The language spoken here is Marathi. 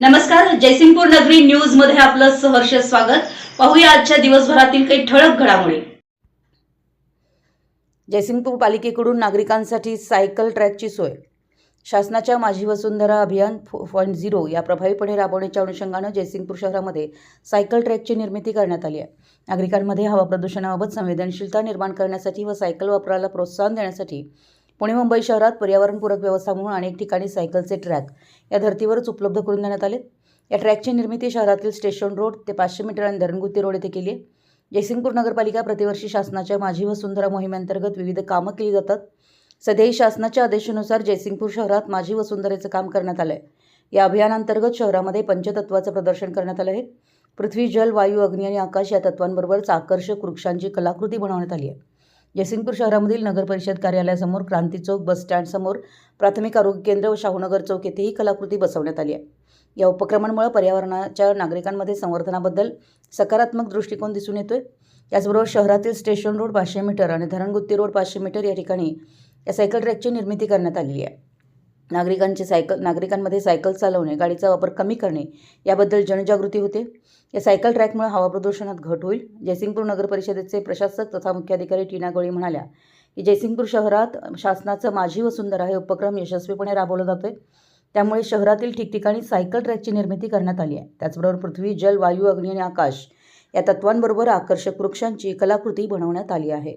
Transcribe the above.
नमस्कार जयसिंगपूर नगरी न्यूजमध्ये आपलं सहर्ष स्वागत. पाहूया आजच्या दिवसभरातील काही ठळक घडामोडी. जयसिंगपूर पालिकेकडून नागरिकांसाठी सायकल ट्रॅकची सोय. शासनाच्या माझी वसुंधरा अभियान पॉईंट झिरो या प्रभावीपणे राबवण्याच्या अनुषंगानं जयसिंगपूर शहरामध्ये सायकल ट्रॅकची निर्मिती करण्यात आली आहे. नागरिकांमध्ये हवा प्रदूषणाबाबत संवेदनशीलता निर्माण करण्यासाठी व सायकल वापराला प्रोत्साहन देण्यासाठी पुणे मुंबई शहरात पर्यावरणपूरक व्यवस्था म्हणून अनेक ठिकाणी सायकलचे ट्रॅक या धर्तीवरच उपलब्ध करून देण्यात आले या ट्रॅकची निर्मिती शहरातील स्टेशन रोड ते पाचशे मीटर आणि धरणगुत्ती रोड येथे केली आहे. जयसिंगपूर नगरपालिका प्रतिवर्षी शासनाच्या माझी वसुंधरा मोहिमेअंतर्गत विविध कामं केली जातात. सध्याही शासनाच्या आदेशानुसार जयसिंगपूर शहरात माझी वसुंधरेचं काम करण्यात आलं आहे या अभियानांतर्गत शहरामध्ये पंचतत्वाचं प्रदर्शन करण्यात आलं आहे. पृथ्वी जल वायू अग्नी आणि आकाश या तत्वांबरोबरच आकर्षक वृक्षांची कलाकृती बनवण्यात आली आहे. जयसिंगपूर शहरामधील नगर परिषद कार्यालयासमोर क्रांती चौक बस स्टँडसमोर प्राथमिक आरोग्य केंद्र व शाहूनगर चौक येथेही कलाकृती बसवण्यात आली आहे. या उपक्रमांमुळे पर्यावरणाच्या नागरिकांमध्ये संवर्धनाबद्दल सकारात्मक दृष्टिकोन दिसून येतोय. त्याचबरोबर शहरातील स्टेशन रोड पाचशे मीटर आणि धरणगुत्ती रोड पाचशे मीटर या ठिकाणी या सायकल ट्रॅकची निर्मिती करण्यात आलेली आहे. नागरिकांचे सायकल नागरिकांमध्ये सायकल चालवणे गाडीचा वापर कमी करणे याबद्दल जनजागृती होते. या सायकल ट्रॅकमुळे हवा प्रदूषणात घट होईल. जयसिंगपूर नगर परिषदेचे प्रशासक तथा मुख्याधिकारी टीना गोळी म्हणाल्या की जयसिंगपूर शहरात शासनाचं माझी वसुंधरा हे उपक्रम यशस्वीपणे राबवला जातोय. त्यामुळे शहरातील ठिकठिकाणी सायकल ट्रॅकची निर्मिती करण्यात आली आहे. त्याचबरोबर पृथ्वी जल वायू अग्नी आणि आकाश या तत्वांबरोबर आकर्षक वृक्षांची कलाकृती बनवण्यात आली आहे.